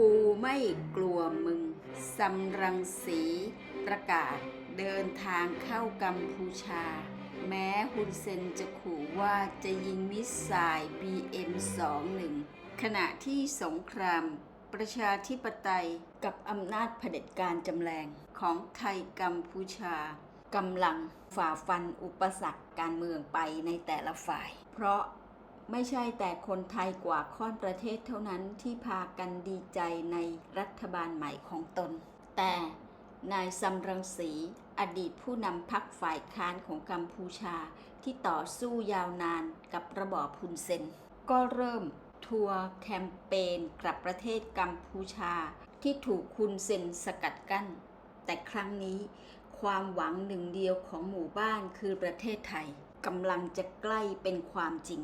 กูไม่กลัวมึงซัมรังสีประกาศเดินทางเข้ากัมพูชา แม้ฮุนเซนจะขู่ว่าจะยิงมิสไซล์ BM21 ขณะที่สงคราม ประชาธิปไตยกับอำนาจเผด็จการจำแรงของไทยกัมพูชากำลังฝ่าฟันอุปสรรคการเมืองไปในแต่ละฝ่าย เพราะ ไม่ใช่แต่คนไทยกว่าค่อนประเทศเท่านั้นที่พากันดีใจในรัฐบาลใหม่ของตน แต่นายซัมรังสีอดีตผู้นำพักฝ่ายค้านของกัมพูชาที่ต่อสู้ยาวนานกับระบอบพุนเซน ก็เริ่มทัวร์แคมเปญกลับประเทศกัมพูชาที่ถูกคุณเซนสกัดกั้น แต่ครั้งนี้ความหวังหนึ่งเดียวของหมู่บ้านคือประเทศไทยกำลังจะใกล้เป็นความจริง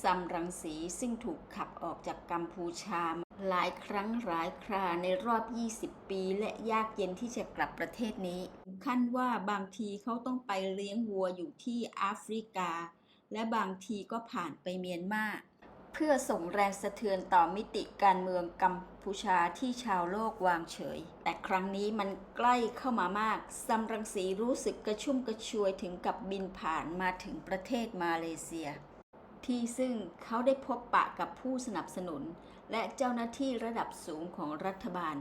ซัมรังสีซึ่งถูกขับออกจากกัมพูชาหลายครั้งหลายคราในรอบ 20 ปี และยากเย็นที่จะกลับประเทศนี้ ขั้นว่าบางทีเขาต้องไปเลี้ยงวัวอยู่ที่แอฟริกา และบางทีก็ผ่านไปเมียนมาเพื่อส่งแรงสะเทือนต่อมิติการเมืองกัมพูชาที่ชาวโลกวางเฉย แต่ครั้งนี้มันใกล้เข้ามามากซัมรังสีรู้สึกกระชุ่มกระชวยถึงกับบินผ่านมาถึงประเทศมาเลเซีย ที่ซึ่งเขาได้พบปะกับผู้สนับสนุน และเจ้าหน้าที่ระดับสูงของรัฐบาล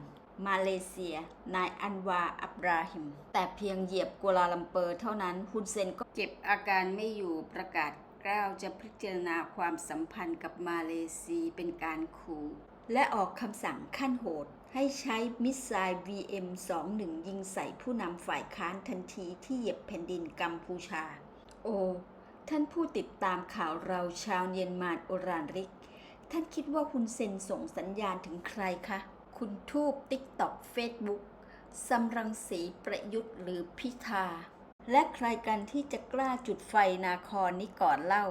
มาเลเซีย นายอันวา อับราฮิม แต่เพียงเหยียบกัวลาลัมเปอร์เท่านั้นฮุนเซนก็เก็บอาการไม่อยู่ประกาศกล้าวจะพิจารณาความสัมพันธ์กับมาเลเซียเป็นการขู่และออกคำสั่งขั้นโหด ให้ใช้มิสไซล์ VM21 ยิงใส่ผู้นำฝ่ายค้านทันทีที่เหยียบแผ่นดินกัมพูชา โอ ท่านผู้ติดตามข่าวเราชาวเยนมานโอรานริก ท่านคิดว่าคุณเซนส่งสัญญาณถึงใครคะ คุณทูบติ๊กต็อกเฟซบุ๊กซัมรังสีประยุทธ์หรือพิธา และใครกันที่จะกล้าจุดไฟนาครนี้ก่อนเล่า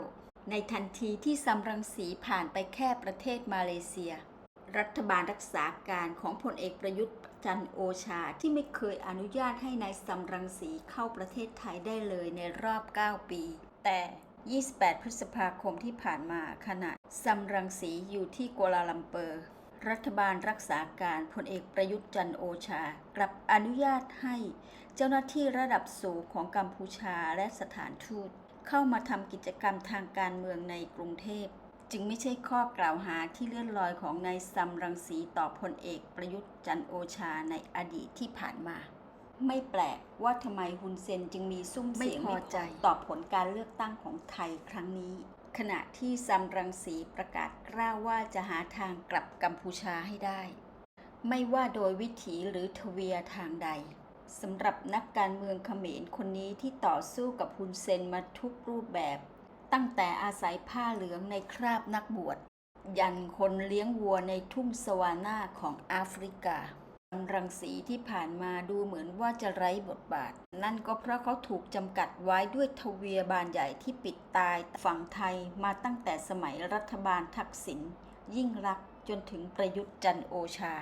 ในทันทีที่ซัมรังสีผ่านไปแค่ประเทศมาเลเซีย รัฐบาลรักษาการของพลเอกประยุทธ์จันโอชาที่ไม่เคยอนุญาตให้นายซัมรังสีเข้าประเทศไทยได้เลยในรอบ 9 ปี แต่ 28 พฤษภาคมที่ผ่านมาขณะซัมรังสีอยู่ที่กัวลาลัมเปอร์ รัฐบาลรักษาการพลเอกประยุทธ์จันโอชา กลับอนุญาตให้เจ้าหน้าที่ระดับสูงของกัมพูชาและสถานทูต เข้ามาทำกิจกรรมทางการเมืองในกรุงเทพจึงไม่ใช่ข้อกล่าวหาที่เลื่อนลอยของนายซัมรังสีต่อพลเอกประยุทธ์จันโอชาในอดีตที่ผ่านมา ไม่แปลกว่าทำไมฮุนเซนจึงมีซุ้มเสียงไม่พอใจ ต่อผลการเลือกตั้งของไทยครั้งนี้ ขณะที่ซัมรังสีประกาศกล้าวว่าจะหาทางกลับกัมพูชาให้ได้ ไม่ว่าโดยวิถีหรือทเวียทางใดสำหรับนักการเมืองเขมรคนนี้ที่ต่อสู้กับฮุนเซนมาทุกรูปแบบ ตั้งแต่อาศัยผ้าเหลืองในคราบนักบวชยันคนเลี้ยงวัวในทุ่งสวานาของแอฟริกา รังสีที่ผ่านมาดูเหมือนว่าจะไร้บทบาท นั่นก็เพราะเขาถูกจำกัดไว้ด้วยทเวียบานใหญ่ที่ปิดตายฝั่งไทยมาตั้งแต่สมัยรัฐบาลทักษิณยิ่งรักจนถึงประยุทธ์จันโอชา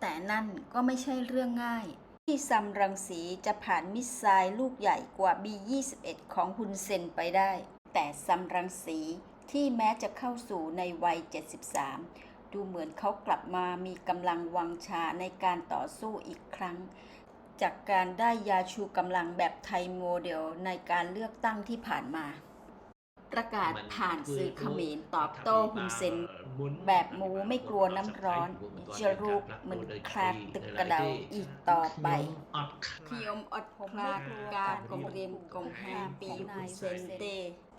แต่นั่นก็ไม่ใช่เรื่องง่าย ที่ซัมรังสีจะผ่านมิสไซล์ลูกใหญ่กว่า B21 ของฮุนเซนไปได้ แต่ซัมรังสีที่แม้จะเข้าสู่ในวัย 73 ดูเหมือนเขากลับมามีกำลังวังชาในการต่อสู้อีกครั้ง จากการได้ยาชูกำลังแบบไทยโมเดลในการเลือกตั้งที่ผ่านมา ประกาศผ่านสื่อเขมรตอบโต้ฮุนเซนแบบหมูไม่กลัวน้ำร้อนจะรูปเหมือนคลาดตึกกระเดาอีกต่อไปขยมอดพลาดการกงเรียมกงห้าปีฮุนเซนเต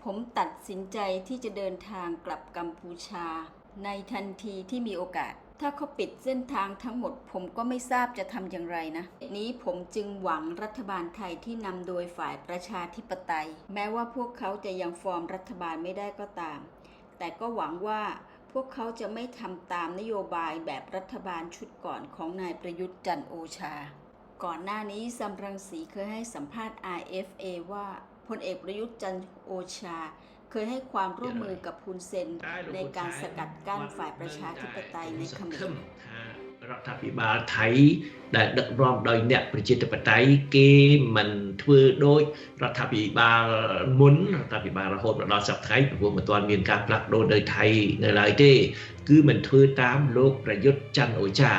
ผมตัดสินใจที่จะเดินทางกลับกัมพูชา ในทันทีที่มีโอกาส ถ้าเขาปิดเส้นทางทั้งหมด ผมก็ไม่ทราบจะทำอย่างไรนะ นี้ผมจึงหวังรัฐบาลไทยที่นำโดยฝ่ายประชาธิปไตย แม้ว่าพวกเขาจะยังฟอร์มรัฐบาลไม่ได้ก็ตาม แต่ก็หวังว่าพวกเขาจะไม่ทำตามนโยบายแบบรัฐบาลชุดก่อนของนายประยุทธ์จันโอชา ก่อนหน้านี้ซัมรังสีเคยให้สัมภาษณ์ RFA ว่าพลเอกประยุทธ์จันโอชา เคยให้ความร่วมมือกับฮุนเซน ในการสกัดกั้นฝ่ายประชาธิปไตយในเขมร រដ្ឋាភិបាលថៃដែលដឹកនាំដោយអ្នកប្រជាធិបតេយ្យគេមិនធ្វើដោយរដ្ឋាភិបាលមុនរដ្ឋាភិបាលរហូតមកដល់សប្តាហ៍ថ្ងៃព្រោះមិនទាន់មានការផ្លាស់ប្ដូរនៅថៃនៅឡើយទេ គឺមិនធ្វើតាមលោកប្រយុទ្ធច័ន្ទអូចា